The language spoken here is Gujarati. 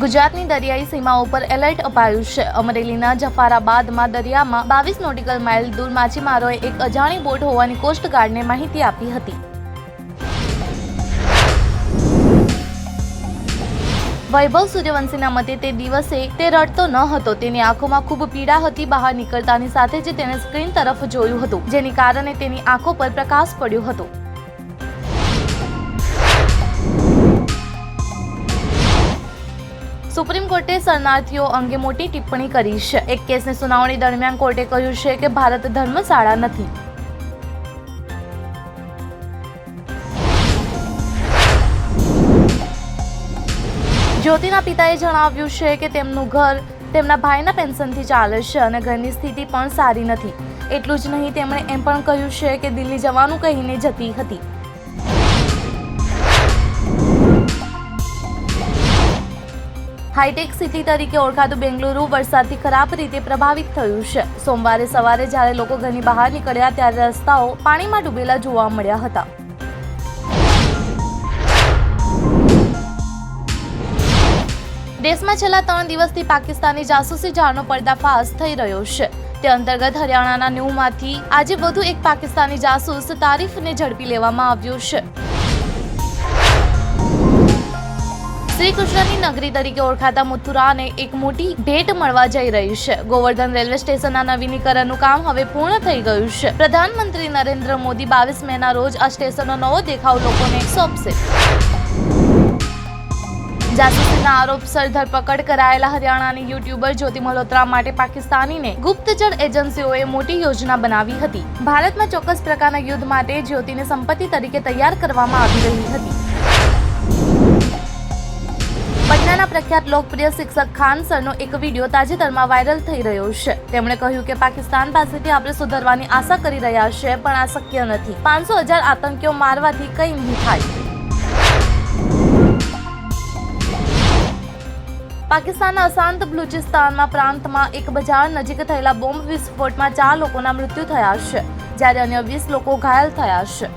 ગુજરાતની દરિયાઈ સીમાઓ પર એલર્ટ અપાયું છે. અમરેલીના જફારાબાદમાં દરિયામાં બાવીસ નોટિકલ માઇલ દૂર માછીમારોએ એક અજાણી બોટ હોવાની કોસ્ટગાર્ડને માહિતી આપી હતી. વૈભવ સૂર્યવંશીના મતે તે દિવસે તે રડતો ન હતો. તેની આંખોમાં ખૂબ પીડા હતી. બહાર નીકળતાની સાથે જ તેણે સ્ક્રીન તરફ જોયું હતું, જેની કારણે તેની આંખો પર પ્રકાશ પડ્યો હતો. સુપ્રીમ કોર્ટે શરણાર્થીઓ અંગે મોટી ટિપ્પણી કરી છે. એક કેસની સુનાવણી દરમિયાન કોર્ટે કહ્યું છે કે ભારત ધર્મશાળા નથી. જ્યોતિના પિતાએ જણાવ્યું છે કે તેમનું ઘર તેમના ભાઈના પેન્શનથી ચાલે છે અને ઘરની સ્થિતિ પણ સારી નથી. એટલું જ નહીં, તેમણે એમ પણ કહ્યું છે કે દિલ્હી જવાનું કહીને જતી હતી. હાઈટેક સિટી તરીકે ઓળખાતું બેંગલુરુ વરસાદથી ખરાબ રીતે પ્રભાવિત થયું છે. સોમવારે સવારે જ્યારે લોકો ઘરની બહાર નીકળ્યા ત્યારે રસ્તાઓ પાણીમાં ડૂબેલા જોવા મળ્યા હતા. દેશમાં છેલ્લા ત્રણ દિવસથી પાકિસ્તાની જાસૂસી જાળનો પર્દાફાશ થઈ રહ્યો છે. તે અંતર્ગત હરિયાણાના ન્યૂમાંથી આજે વધુ એક પાકિસ્તાની જાસૂસ તારીફને ઝડપી લેવામાં આવ્યો છે. શ્રી કૃષ્ણની નગરી તરીકે ઓળખાતા મથુરાને એક મોટી ભેટ મળવા જઈ રહી છે. ગોવર્ધન રેલવે સ્ટેશનના નવીનીકરણનું કામ હવે પૂર્ણ થઈ ગયું છે. પ્રધાનમંત્રી નરેન્દ્ર મોદી બાવીસ મેના રોજ આ સ્ટેશનનો નવો દેખાવ લોકોને સોંપશે. જાસૂસીના આરોપસર ધરપકડ કરાયેલા હરિયાણાની યુટ્યુબર જ્યોતિ મલ્હોત્રા માટે પાકિસ્તાનીને ગુપ્તચર એજન્સીઓએ મોટી યોજના બનાવી હતી. ભારતમાં ચોક્કસ પ્રકારના યુદ્ધ માટે જ્યોતિને સંપત્તિ તરીકે તૈયાર કરવામાં આવી રહી હતી. પટનાના પ્રખ્યાત લોકપ્રિય શિક્ષક ખાન સરનો એક વીડિયો તાજેતરમાં વાયરલ થઈ રહ્યો છે. તેમણે કહ્યું કે પાકિસ્તાન પાસેથી આપણે સુધારવાની આશા કરી રહ્યા છે, પણ આ શક્ય નથી. પાંચસો હજાર આતંકીઓ મારવાથી કંઈ નહીં થાય. પાકિસ્તાનના અશાંત બલુચિસ્તાનમાં પ્રાંતમાં એક બજાર નજીક થયેલા બોમ્બ વિસ્ફોટમાં ચાર લોકોના મૃત્યુ થયા છે, જ્યારે અન્ય વીસ લોકો ઘાયલ થયા છે.